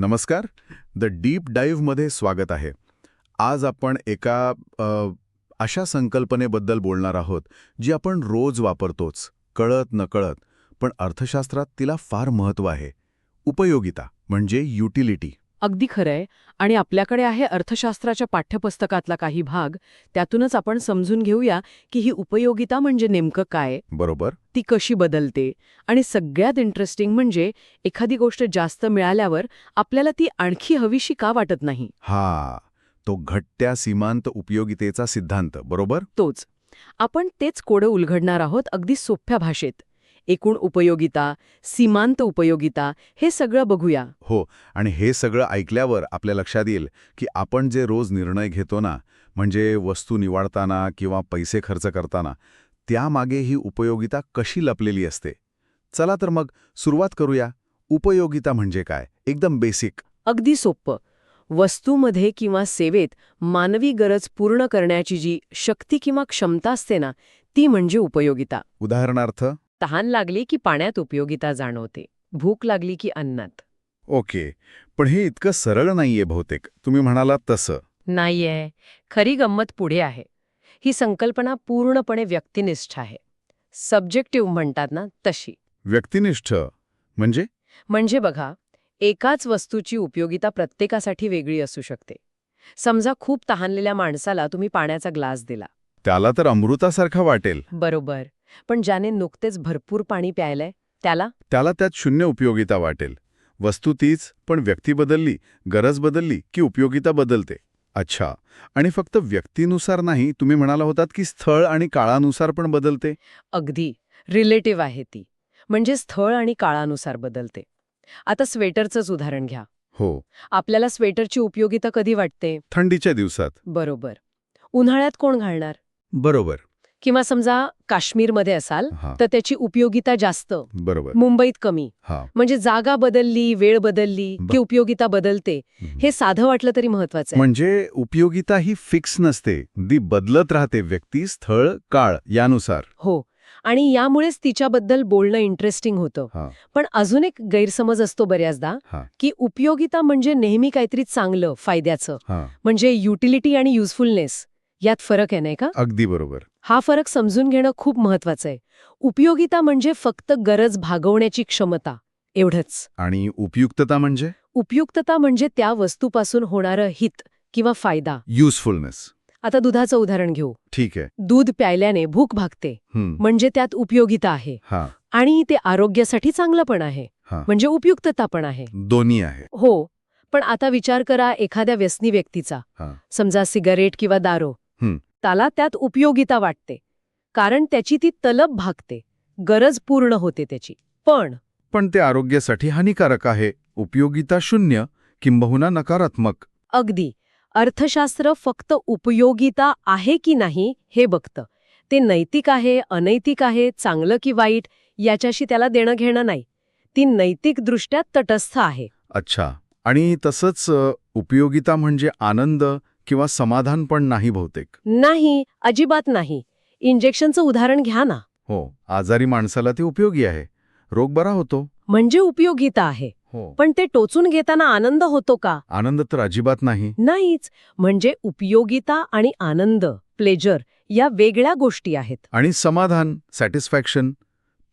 नमस्कार. The deep डाईव्हमध्ये स्वागत आहे. आज आपण एका अ, अशा संकल्पनेबद्दल बोलणार आहोत जी आपण रोज वापरतोच कळत नकळत पण अर्थशास्त्रात तिला फार महत्त्व आहे. उपयोगिता म्हणजे युटिलिटी. अगदी खरंय आणि आपल्याकडे आहे अर्थशास्त्राच्या पाठ्यपुस्तकातला काही भाग. त्यातूनच आपण समजून घेऊया की ही उपयोगिता म्हणजे नेमकं काय. बरोबर. ती कशी बदलते. आणि सगळ्यात इंटरेस्टिंग म्हणजे एखादी गोष्ट जास्त मिळाल्यावर आपल्याला ती आणखी हवीशी का वाटत नाही? हा. तो घट्ट्या सीमांत उपयोगितेचा सिद्धांत. बरोबर? तोच. आपण तेच कोडं उलगडणार आहोत अगदी सोप्या भाषेत. एकूण उपयोगिता सीमांत उपयोगिता हे सगळं बघूया. हो आणि हे सगळं ऐकल्यावर आपल्या लक्षात येईल की आपण जे रोज निर्णय घेतो ना म्हणजे वस्तू निवडताना किंवा पैसे खर्च करताना त्यामागे ही उपयोगिता कशी लपलेली असते? चला तर मग सुरुवात करूया. उपयोगिता म्हणजे काय? एकदम बेसिक अगदी सोप्पं. वस्तूमध्ये किंवा सेवेत मानवी गरज पूर्ण करण्याची जी शक्ती किंवा क्षमता असते ना ती म्हणजे उपयोगिता. उदाहरणार्थ तहान लागली की पाण्यात उपयोगिता जाणवते. भूक लागली की अन्नात. ओके. पण हे इतकं सरळ नाहीये बहुतेक. तुम्ही म्हणालात तसं. नाहीये. खरी गंमत पुढे आहे. ही संकल्पना पूर्णपणे व्यक्तिनिष्ठ आहे. सब्जेक्टिव्ह म्हणतात ना तशी. व्यक्तिनिष्ठ. म्हणजे? म्हणजे बघा एकाच वस्तूची उपयोगिता प्रत्येकासाठी वेगळी असू शकते. समजा खूप तहानलेल्या माणसाला तुम्ही पाण्याचा ग्लास दिला. त्याला तर अमृतासारखा वाटेल. बरोबर. पण ज्याने नुकतेच भरपूर पाणी प्यायलंय त्याला? त्याला त्यात शून्य उपयोगिता वाटेल. वस्तू तीच पण व्यक्ती बदलली गरज बदलली की उपयोगिता बदलते. अच्छा. आणि फक्त व्यक्तीनुसार नाही तुम्ही म्हणाला होतात की स्थळ आणि काळानुसार पण बदलते? अगदी. रिलेटिव्ह आहे ती. म्हणजे स्थळ आणि काळानुसार बदलते. आता स्वेटरचंच उदाहरण घ्या. हो. आपल्याला स्वेटरची उपयोगिता कधी वाटते? थंडीच्या दिवसात. बरोबर. उन्हाळ्यात कोण घालणार? बरोबर. किंवा समजा काश्मीरमध्ये असाल तर त्याची उपयोगिता जास्त. बरोबर. मुंबईत कमी. म्हणजे जागा बदलली वेळ बदलली की उपयोगिता बदलते. हे साधं वाटलं तरी महत्वाचं म्हणजे उपयोगिता ही फिक्स नसते. दी बदलत राहते व्यक्ती स्थळ काळ यानुसार. हो. आणि यामुळेच तिच्याबद्दल बोलणं इंटरेस्टिंग होतं. पण अजून एक गैरसमज असतो बऱ्याचदा की उपयोगिता म्हणजे नेहमी काहीतरी चांगलं फायद्याचं. म्हणजे युटिलिटी आणि युजफुलनेस यात फरक आहे नाही का? अगदी बरोबर. हा फरक समजून घेणं खूप महत्वाचं आहे. उपयोगिता म्हणजे फक्त गरज भागवण्याची क्षमता एवढंच. आणि उपयुक्तता म्हणजे? उपयुक्तता म्हणजे त्या वस्तूपासून होणारं हित किंवा फायदा. युजफुलनेस आता दुधाचं उदाहरण घेऊ. ठीक आहे. दूध प्यायल्याने भूक भागते. म्हणजे त्यात उपयोगिता आहे. हा. आणि ते आरोग्यासाठी चांगलं पण आहे. म्हणजे उपयुक्तता पण आहे. दोन्ही आहे. हो. पण आता विचार करा एखाद्या व्यसनी व्यक्तीचा. समजा सिगारेट किंवा दारो. त्याला त्यात उपयोगिता वाटते. कारण त्याची ती तलब भागते. गरज पूर्ण होते त्याची. पण पण ते आरोग्यासाठी हानिकारक आहे. उपयोगिता शून्य किंबहुना नकारात्मक. अगदी. अर्थशास्त्र फक्त उपयोगिता आहे की नाही हे बघतं. ते नैतिक आहे अनैतिक आहे चांगलं की वाईट याच्याशी त्याला देणं घेणं नाही. ती नैतिकदृष्ट्या तटस्थ आहे. अच्छा. आणि तसंच उपयोगिता म्हणजे आनंद किंवा समाधान पण नाही बहुतेक. नाही अजिबात नाही. इंजेक्शनचं उदाहरण घ्या ना. हो आजारी माणसाला ते उपयोगी आहे. रोग बरा होतो. म्हणजे उपयोगिता आहे. हो. पण ते टोचून घेताना आनंद होतो का? आनंद तर अजिबात नाही. नाहीच. म्हणजे उपयोगिता आणि आनंद प्लेजर या वेगळ्या गोष्टी आहेत. आणि समाधान सॅटिस्फॅक्शन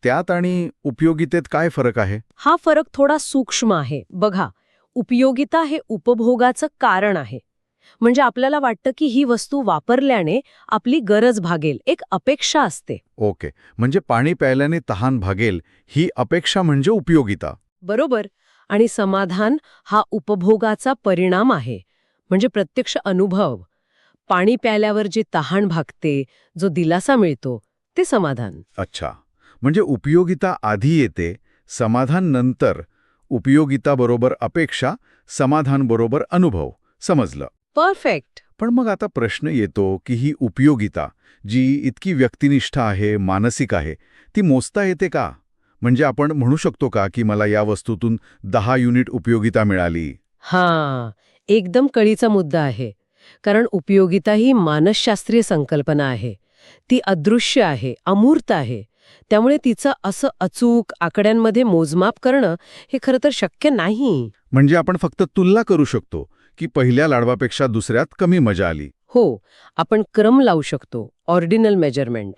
त्यात आणि उपयोगितेत काय फरक आहे? हा फरक थोडा सूक्ष्म आहे. बघा उपयोगिता हे उपभोगाचं कारण आहे. म्हणजे आपल्याला वाटतं की ही वस्तू वापरल्याने आपली गरज भागेल एक अपेक्षा असते. ओके. म्हणजे पाणी प्यायल्याने तहान भागेल ही अपेक्षा म्हणजे उपयोगिता. बरोबर. आणि समाधान हा उपभोगाचा परिणाम आहे. म्हणजे प्रत्यक्ष अनुभव. पाणी प्यायल्यावर जे तहान भागते जो दिलासा मिळतो ते समाधान. अच्छा. म्हणजे उपयोगिता आधी येते समाधान नंतर उपयोगिता बरोबर अपेक्षा समाधान बरोबर अनुभव. समजलं. परफेक्ट. पण मग आता प्रश्न येतो की ही उपयोगिता जी इतकी व्यक्तिनिष्ठ आहे मानसिक आहे ती मोजता येते का? म्हणजे आपण म्हणू शकतो का की मला या वस्तूतून दहा युनिट उपयोगिता मिळाली? हां एकदम कळीचा मुद्दा आहे. कारण उपयोगिता ही मानसशास्त्रीय संकल्पना आहे. ती अदृश्य आहे अमूर्त आहे. त्यामुळे तिचं असं अचूक आकड्यांमध्ये मोजमाप करणं हे खरं तर शक्य नाही. म्हणजे आपण फक्त तुलना करू शकतो. की पहिल्या लाडवापेक्षा दुसऱ्यात कमी मजा आली. हो आपण क्रम लावू शकतो ऑर्डिनल मेजरमेंट.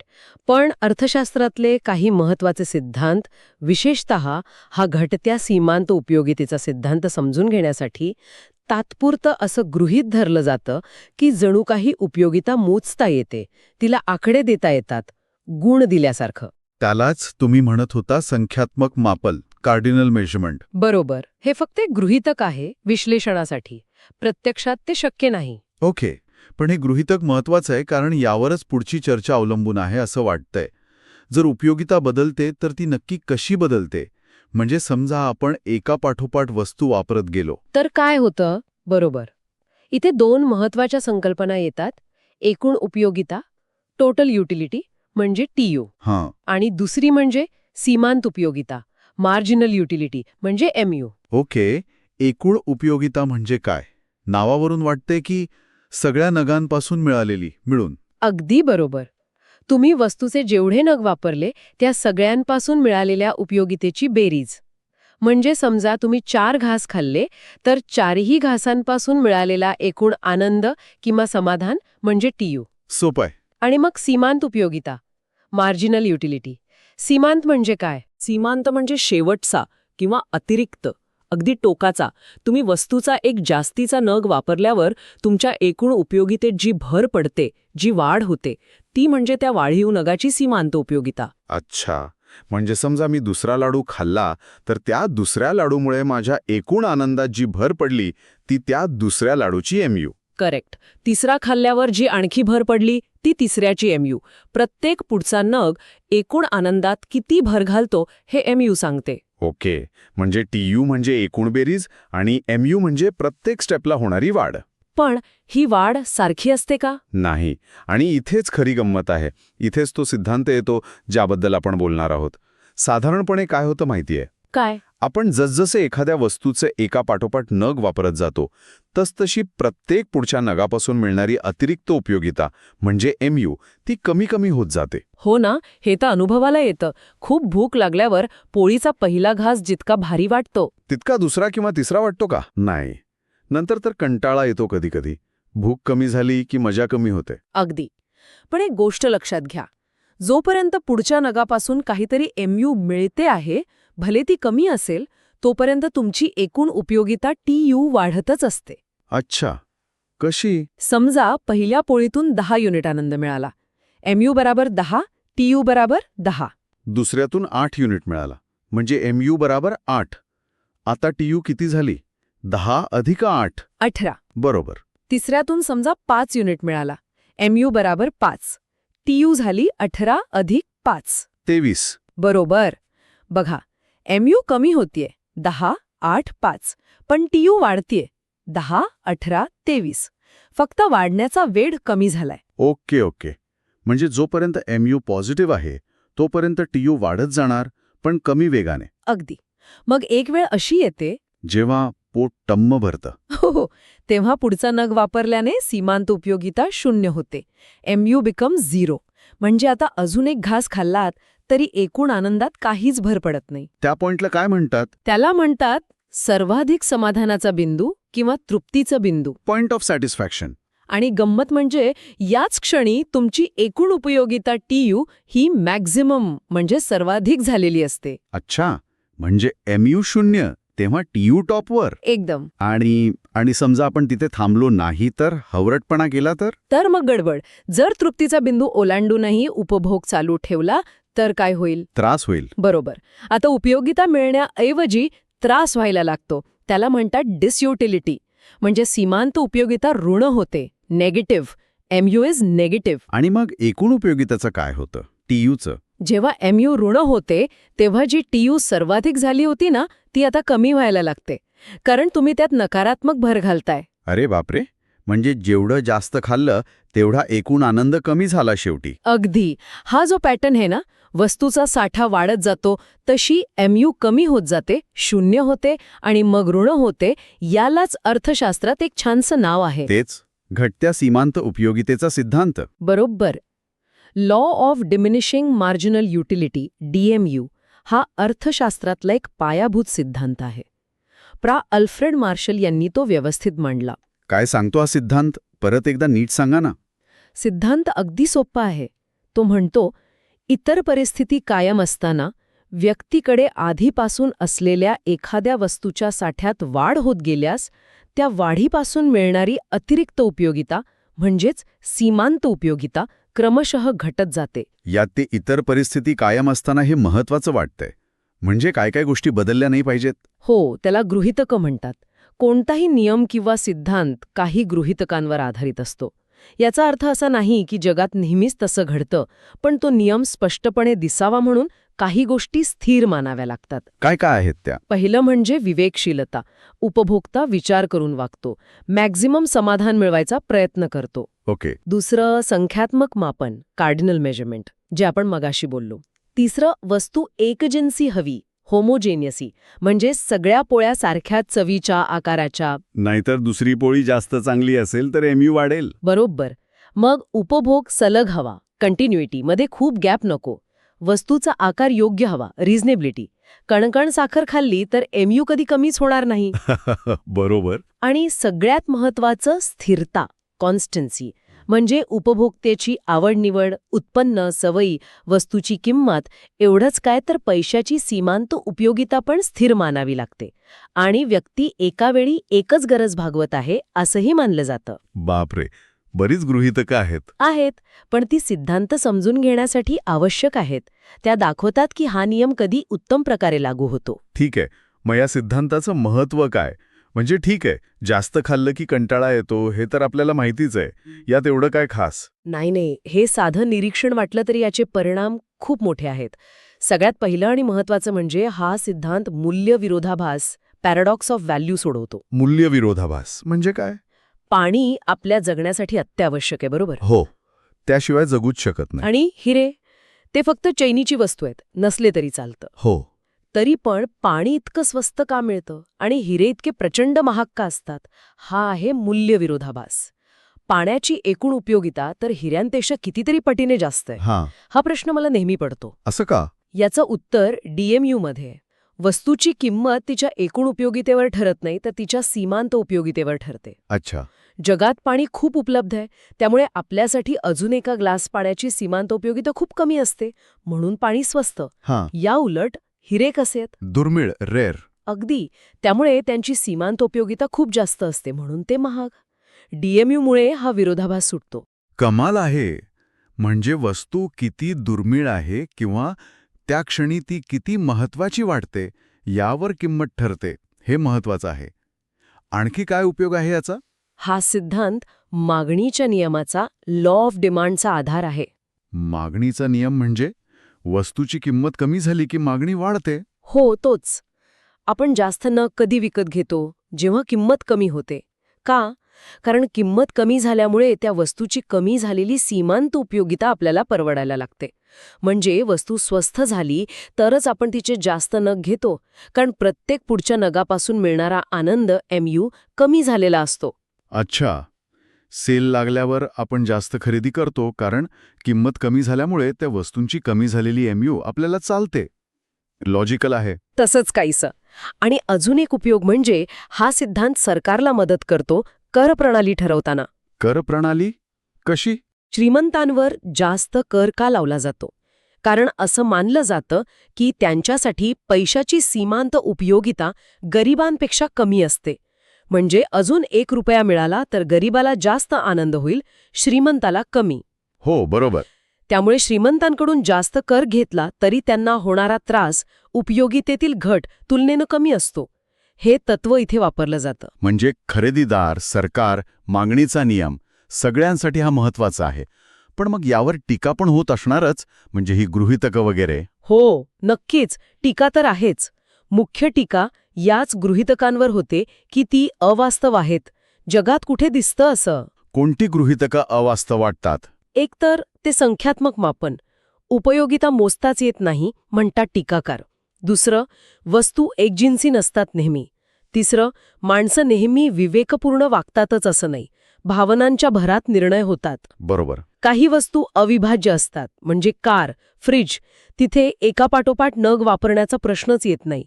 पण अर्थशास्त्रातले काही महत्त्वाचे सिद्धांत विशेषत हा घटत्या सीमांत उपयोगितेचा सिद्धांत समजून घेण्यासाठी तात्पुरतं असं गृहीत धरलं जातं की जणू काही उपयोगिता मोजता येते तिला आकडे देता येतात गुण दिल्यासारखं. त्यालाच तुम्ही म्हणत होता संख्यात्मक मापल कार्डिनल मेजरमेंट. बरोबर. हे फक्त एक गृहीतक आहे विश्लेषणासाठी. प्रत्यक्षात ते शक्य नाही. ओके. पण हे गृहीतक महत्वाचं आहे कारण यावरच पुढची चर्चा अवलंबून आहे असं वाटतंय. जर उपयोगिता बदलते तर ती नक्की कशी बदलते? म्हणजे समजा आपण एका पाठोपाठ वस्तू वापरत गेलो. तर काय होतं? बरोबर. इथे दोन महत्त्वाच्या संकल्पना येतात. एकूण उपयोगिता टोटल युटिलिटी म्हणजे टीयू हां. आणि दुसरी म्हणजे सीमांत उपयोगिता मार्जिनल युटिलिटी म्हणजे एमयू ओके. एकूण उपयोगिता म्हणजे काय? नावावरून वाटते की सगळ्या नगांपासून मिळालेली मिळून. अगदी बरोबर. तुम्ही वस्तूचे जेवढे नग वापरले त्या सगळ्यांपासून मिळालेल्या उपयोगितेची बेरीज. म्हणजे समजा तुम्ही चार घास खाल्ले तर चारही घासांपासून मिळालेला एकूण आनंद किंवा समाधान म्हणजे टीयू. सोपं आहे. आणि मग सीमांत उपयोगिता. Marginal utility. सीमांत म्हणजे काय? सीमांत म्हणजे शेवटचा किंवा अतिरिक्त. अगदी टोकाचा तुम्ही वस्तूचा एक जास्तीचा नग वापरल्यावर तुमच्या एकूण उपयोगितेत जी भर पडते जी वाढ होते ती म्हणजे त्या वाढीव नगाची सीमांत उपयोगिता. अच्छा. म्हणजे समजा मी दुसरा लाडू खाल्ला तर त्या दुसऱ्या लाडूमुळे माझ्या एकूण आनंदात जी भर पडली ती त्या दुसऱ्या लाडूची एमयू करेक्ट. तिसरा खाल्ल्यावर जी आणखी भर पडली ती तिसऱ्याची एमयू प्रत्येक पुढचा नग एकूण आनंदात किती भर घालतो हे एमयू सांगते. ओके. म्हणजे टीयू म्हणजे एकूण बेरीज आणि एमयू म्हणजे प्रत्येक स्टेपला होणारी वाढ. पण ही वाढ सारखी असते का? नाही. आणि इथेच खरी गंमत आहे. इथेच तो सिद्धांत येतो ज्याबद्दल आपण बोलणार आहोत. साधारणपणे काय होतं माहितीये? काय? आपण जसजसे एखाद्या वस्तूचे एका पाठोपाठ नग वापरत जातो तसतशी प्रत्येक पुढच्या नगापासून मिळणारी अतिरिक्त उपयोगिता म्हणजे एमयू ती कमी कमी होत जाते. हो ना हे तर अनुभवाला येतं. खूप भूक लागल्यावर पोळीचा पहिला घास जितका भारी वाटतो. तितका दुसरा किंवा तिसरा वाटतो का? नाही. नंतर तर कंटाळा येतो कधीकधी. भूक कमी झाली की मजा कमी होते. अगदी. पण एक गोष्ट लक्षात घ्या. जोपर्यंत पुढच्या नगापासून काहीतरी एमयू मिळते आहे भले ती कमी असेल तोपर्यंत तुमची एकूण उपयोगिता टी यू वाढतच असते. अच्छा. कशी? समजा पहिल्या पोळीतून दहा युनिट आनंद मिळाला. एमयू बराबर दहा टी यू बराबर दहा. दुसऱ्यातून आठ युनिट मिळाला. म्हणजे एमयू बराबर आठ. आता टीयू किती झाली? दहा अधिक आठ. अठरा. बरोबर. तिसऱ्यातून समजा पाच युनिट मिळाला. एमयू बराबर पाच. टी यू झाली अठरा अधिक पाच. तेवीस. बरोबर. बघा एमयू कमी होतीये. दहा आठ पाच. पण टीयू वाढतीये. दहा अठरा तेवीस. फक्त वाढण्याचा वेळ कमी झालाय. Okay okay. म्हणजे जोपर्यंत एमयू पॉझिटिव्ह आहे तोपर्यंत टीयू वाढत जाणार पण कमी वेगाने. अगदी. मग एक वेळ अशी येते. जेव्हा पोट टम्म भरतं. हो हो. तेव्हा पुढचा नग वापरल्याने सीमांत उपयोगिता शून्य होते. MU become zero. म्हणजे आता अजून एक घास खाल्लात तरी एकूण आनंदात काहीच भर पडत नाही. त्या पॉइंटला काय म्हणतात? त्याला म्हणतात सर्वाधिक समाधानाचा बिंदू किंवा तृप्तीचं बिंदू. पॉइंट ऑफ सॅटिस्फॅक्शन आणि गंमत म्हणजे याच क्षणी तुमची एकूण उपयोगिता टीयू ही मॅक्झिमम म्हणजे सर्वाधिक झालेली असते. अच्छा म्हणजे एमयू शून्य तेव्हा टीयू टॉपवर. एकदम. आणि आणि समजा आपण तिथे थांबलो नाही तर हवरटपणा केला तर? तर मग गडबड. जर तृप्तीचा बिंदू ओलांडूनही उपभोग चालू ठेवला तर काय होईल? त्रास होईल. बरोबर. आता उपयोगिता मिळण्याऐवजी त्रास व्हायला लागतो. त्याला म्हणतात डिसयुटिलिटी. म्हणजे सीमांत उपयोगिता ऋण होते. नेगेटिव्ह. MU is negative. आणि मग एकूण उपयोगिताचं काय होतं? टीयूचं. जेव्हा एमयू ऋण होते तेव्हा जी टीयू सर्वाधिक झाली होती ना ती आता कमी व्हायला लागते. कारण तुम्ही त्यात नकारात्मक भर घालताय. अरे बापरे! म्हणजे जेवढं जास्त खाल्लं तेवढा एकूण आनंद कमी झाला शेवटी. अगदी. हा जो पॅटर्न आहे ना वस्तूचा साठा वाढत जातो तशी एमयू कमी होत जाते शून्य होते आणि मग ऋण होते यालाच अर्थशास्त्रात एक छानसं नाव आहे. तेच घटत्या सीमांत उपयोगितेचा सिद्धांत. बरोबर. Law of diminishing marginal utility DMU हा अर्थशास्त्रातला एक पायाभूत सिद्धांत आहे. प्रा. अल्फ्रेड मार्शल यांनी तो व्यवस्थित मांडला. काय सांगतो हा सिद्धांत? परत एकदा नीट सांगा ना. सिद्धांत अगदी सोपा आहे. तो म्हणतो इतर परिस्थिती कायम असताना व्यक्तीकडे आधीपासून असलेल्या एखाद्या वस्तूच्या साठ्यात वाढ होत गेल्यास त्या वाढीपासून मिळणारी अतिरिक्त उपयोगिता म्हणजेच सीमांत उपयोगिता क्रमशः घटत जाते. यात ते इतर परिस्थिती कायम असताना हे महत्वाचं वाटतंय. म्हणजे काय काय गोष्टी बदलल्या नाही पाहिजेत? हो त्याला गृहितकं म्हणतात. कोणताही नियम किंवा सिद्धांत काही गृहितकांवर आधारित असतो. याचा अर्थ असा नाही की जगात नेहमीच तसं घडतं पण तो नियम स्पष्टपणे दिसावा म्हणून काही गोष्टी स्थिर मानाव्या लागतात. काय काय आहेत त्या? पहिलं म्हणजे विवेकशीलता. उपभोक्ता विचार करून वागतो. मॅक्झिमम समाधान मिळवायचा प्रयत्न करतो. ओके. दुसरं संख्यात्मक मापन कार्डिनल मेजरमेंट जे आपण मगाशी बोललो. तिसरं वस्तू एकजिन्सी हवी. होमोजेनियसी म्हणजे सगळ्या पोळ्या सारख्याच चवीच्या आकाराच्या. नाहीतर दुसरी पोळी जास्त चांगली असेल तर एमयू वाढेल. बरोबर. मग उपभोग सलग हवा कंटिन्युइटी मध्ये खूप गॅप नको. वस्तूचा आकार योग्य हवा रिझनेबिलिटी कणकण साखर खाल्ली तर एमयू कधी कमीच होणार नाही. बरोबर. आणि सगळ्यात महत्वाचं स्थिरता कॉन्स्टन्सी म्हणजे उपभोक्तेची आवडनिवड उत्पन्न सवयी वस्तूची किंमत एवढंच काय तर पैशाची सीमांत उपयोगिता पण स्थिर मानावी लागते. आणि व्यक्ती एका वेळी एकच गरज भागवत आहे असंही मानलं जातं. बापरे! बरीच गृहितकं आहेत. आहेत पण ती सिद्धांत समजून घेण्यासाठी आवश्यक आहेत. त्या दाखवतात की हा नियम कधी उत्तम प्रकारे लागू होतो. ठीक आहे मग या सिद्धांताचं महत्त्व काय? म्हणजे ठीक आहे जास्त खाल्लं की कंटाळा येतो हे तर आपल्याला माहितीच आहे. यात एवढं काय खास? नाही नाही हे साधं निरीक्षण वाटलं तरी याचे परिणाम खूप मोठे आहेत. सगळ्यात पहिलं आणि महत्वाचं म्हणजे हा सिद्धांत मूल्यविरोधाभास पॅराडॉक्स ऑफ व्हॅल्यू सोडवतो. मूल्यविरोधाभास म्हणजे काय? पाणी आपल्या जगण्यासाठी अत्यावश्यक आहे बरोबर? हो त्याशिवाय जगूच शकत नाही. आणि हिरे ते फक्त चैनीची वस्तू आहेत नसले तरी चालतं. हो. तरी पण पाणी इतकं स्वस्त का मिळतं? आणि हिरे इतके प्रचंड महाग का असतात? हा आहे मूल्यविरोधाभास. पाण्याची एकूण उपयोगिता तर हिऱ्यांपेक्षा कितीतरी पटीने जास्त आहे. हां. हा प्रश्न मला नेहमी पडतो. असं का? याचं उत्तर डीएमयू मध्ये. वस्तूची किंमत तिच्या एकूण उपयोगितेवर ठरत नाही तर तिच्या सीमांत उपयोगितेवर ठरते. अच्छा. जगात पाणी खूप उपलब्ध आहे. त्यामुळे आपल्यासाठी अजून एका ग्लास पाण्याची सीमांत उपयोगिता खूप कमी असते. म्हणून पाणी स्वस्त. या उलट हिरे कसे दुर्मिळ रेअर अगदी. त्यामुळे त्यांची सीमांत उपयोगिता खूप जास्त असते म्हणून ते महाग. डीएमयूमुळे हा विरोधाभास सुटतो. कमाल आहे. म्हणजे वस्तू किती दुर्मिळ आहे किंवा त्या क्षणी ती किती महत्वाची वाटते यावर किंमत ठरते. हे महत्वाचं आहे. आणखी काय उपयोग आहे याचा? हा सिद्धांत मागणीच्या नियमाचा लॉ ऑफ डिमांडचा आधार आहे. मागणीचा नियम म्हणजे? वस्तूची किंमत कमी झाली की मागणी वाढते? हो तोच. आपण जास्त न कधी विकत घेतो जेव्हा किंमत कमी होते. का? कारण किंमत कमी झाल्यामुळे त्या वस्तूची कमी झालेली सीमांत उपयोगिता आपल्याला परवडायला लागते. म्हणजे वस्तू स्वस्थ झाली तरच आपण तिचे जास्त नग घेतो. कारण प्रत्येक पुढच्या नगापासून मिळणारा आनंद एमयू कमी झालेला असतो. अच्छा. सेल लागल्यावर आपण जास्त खरेदी करतो कारण किंमत कमी झाल्यामुळे त्या वस्तूंची कमी झालेली एमयू आपल्याला चालते. लॉजिकल आहे. तसंच काहीसं. आणि अजून एक उपयोग म्हणजे हा सिद्धांत सरकारला मदत करतो कर प्रणाली ठरवताना. कर प्रणाली? कशी? श्रीमंतांवर जास्त कर का लावला जातो? कारण असं मानलं जातं की त्यांच्यासाठी पैशाची सीमांत उपयोगिता गरिबांपेक्षा कमी असते. म्हणजे अजून एक रुपया मिळाला तर गरीबाला जास्त आनंद होईल श्रीमंताला कमी. हो बरोबर. त्यामुळे श्रीमंतांकडून जास्त कर घेतला तरी त्यांना होणारा त्रास उपयोगितेतील घट तुलनेनं कमी असतो. हे तत्व इथे वापरलं जातं. म्हणजे खरेदीदार सरकार मागणीचा नियम सगळ्यांसाठी हा महत्त्वाचा आहे. पण मग यावर टीका पण होत असणारच म्हणजे ही गृहितकं वगैरे? हो नक्कीच. टीका तर आहेच. मुख्य टीका याच गृहितकांवर होते की ती अवास्तव आहेत. जगात कुठे दिसतं असं? कोणती गृहितकं अवास्तव वाटतात? एकतर ते संख्यात्मक मापन. उपयोगिता मोजताच येत नाही म्हणतात टीकाकार. दुसरं वस्तू एकजिन्सी नसतात नेहमी. तिसरं माणसं नेहमी विवेकपूर्ण वागतातच असं नाही. भावनांच्या भरात निर्णय होतात. बरोबर. काही वस्तू अविभाज्य असतात म्हणजे कार फ्रिज. तिथे एकापाठोपाठ नग वापरण्याचा प्रश्नच येत नाही.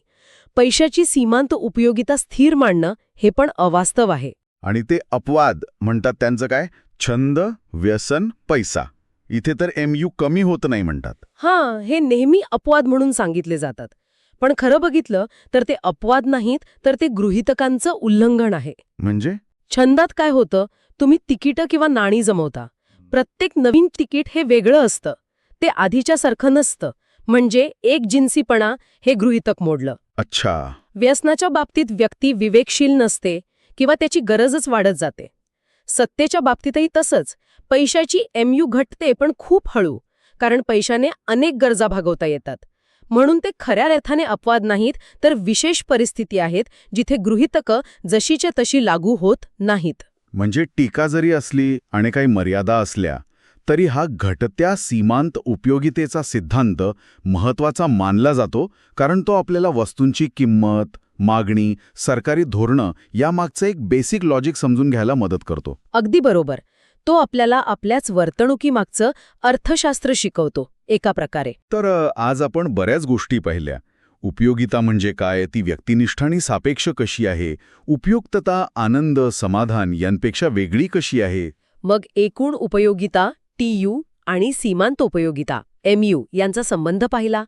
पैशाची सीमांत उपयोगिता स्थिर मांडणं हे पण अवास्तव आहे. आणि ते अपवाद म्हणतात त्यांचं काय? छंद व्यसन पैसा. इथे तर एम यू कमी होत नाही म्हणतात. हां हे नेहमी अपवाद म्हणून सांगितले जातात. पण खरं बघितलं तर ते अपवाद नाहीत तर ते गृहितकांचं उल्लंघन आहे. म्हणजे? छंदात काय होतं? तुम्ही तिकीटं किंवा नाणी जमवता. प्रत्येक नवीन तिकीट हे वेगळं असतं. ते आधीच्या सारखं नसतं. म्हणजे एक जिन्सीपणा हे गृहितक मोडलं. अच्छा. व्यसनाच्या बाबतीत व्यक्ती विवेकशील नसते किंवा त्याची गरजच वाढत जाते. सत्तेच्या बाबतीतही तसंच. पैशाची एमयू घटते पण खूप हळू कारण पैशाने अनेक गरजा भागवता येतात. म्हणून ते खऱ्या अर्थाने अपवाद नाहीत तर विशेष परिस्थिती आहेत जिथे गृहितकं जशीच्या तशी लागू होत नाहीत. म्हणजे टीका जरी असली आणि काही मर्यादा असल्या तरी हा घटत्या सीमांत उपयोगितेचा सिद्धांत महत्त्वाचा मानला जातो कारण तो आपल्याला वस्तूंची किंमत मागणी सरकारी धोरणं यामागचं एक बेसिक लॉजिक समजून घ्यायला मदत करतो. अगदी बरोबर. तो आपल्याला आपल्याच वर्तणुकीमागचं अर्थशास्त्र शिकवतो एका प्रकारे. तर आज आपण बऱ्याच गोष्टी पाहिल्या. उपयोगिता म्हणजे काय ती व्यक्तिनिष्ठ आणि सापेक्ष कशी आहे उपयुक्तता आनंद समाधान यांपेक्षा वेगळी कशी आहे? मग एकूण उपयोगिता टीयू आणि सीमांत उपयोगिता एमयू यांचा संबंध पाहिला.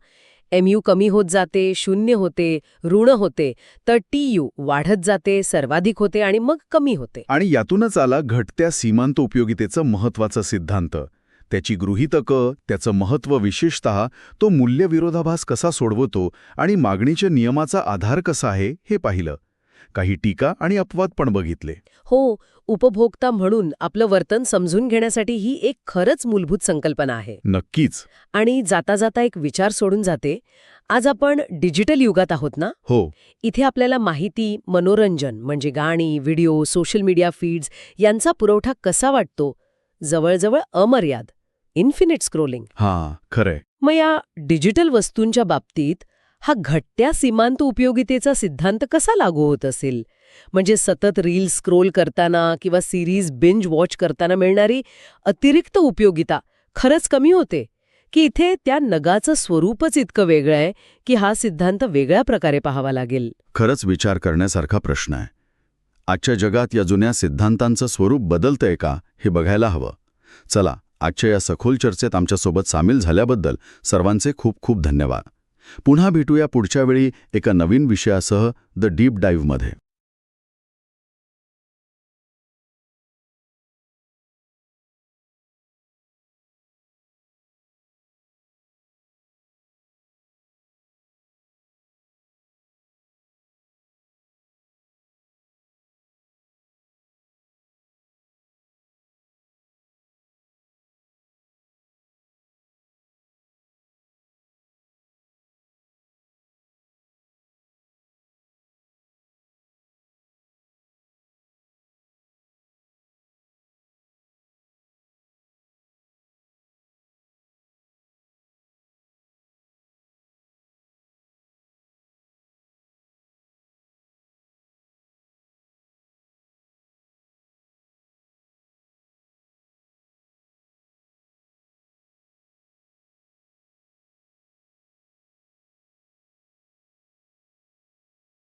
एमयू कमी होत जाते शून्य होते ऋण होते तर टीयू वाढत जाते सर्वाधिक होते आणि मग कमी होते. आणि यातूनच आला घटत्या सीमांत उपयोगितेचं महत्त्वाचा सिद्धांत. त्याची गृहितकं त्याचं महत्त्व विशेषतः तो मूल्यविरोधाभास कसा सोडवतो आणि मागणीच्या नियमाचा आधार कसा आहे हे पाहिलं. काही टीका आणि अपवाद पण बघितले. हो उपभोक्ता म्हणून आपलं वर्तन समजून घेण्यासाठी ही एक खरंच मूलभूत संकल्पना आहे. नक्कीच. आणि जाता जाता एक विचार सोडून जाते. आज आपण डिजिटल युगात आहोत ना? हो. इथे आपल्याला माहिती मनोरंजन म्हणजे गाणी व्हिडिओ सोशल मीडिया फीड्स यांचा पुरवठा कसा वाटतो? जवळजवळ अमर्याद. Infinite scrolling. हां खरंय. मग या डिजिटल वस्तूंच्या बाबतीत हा घट्ट्या सीमांत उपयोगितेचा सिद्धांत कसा लागू होत असेल? म्हणजे सतत रील स्क्रोल करताना किंवा सिरीज बिंज वॉच करताना मिळणारी अतिरिक्त उपयोगिता खरंच कमी होते? की इथे त्या नगाचं स्वरूपच इतकं वेगळं आहे की हा सिद्धांत वेगळ्या प्रकारे पाहावा लागेल? खरंच विचार करण्यासारखा प्रश्न आहे. आजच्या जगात या जुन्या सिद्धांतांचं स्वरूप बदलतंय का हे बघायला हवं. चला आजच्या या सखोल चर्चेत आमच्यासोबत सामील झाल्याबद्दल सर्वांचे खूप खूप धन्यवाद. पुन्हा भेटूया पुढच्या वेळी एका नवीन विषयासह द डीप डाईव्हमध्ये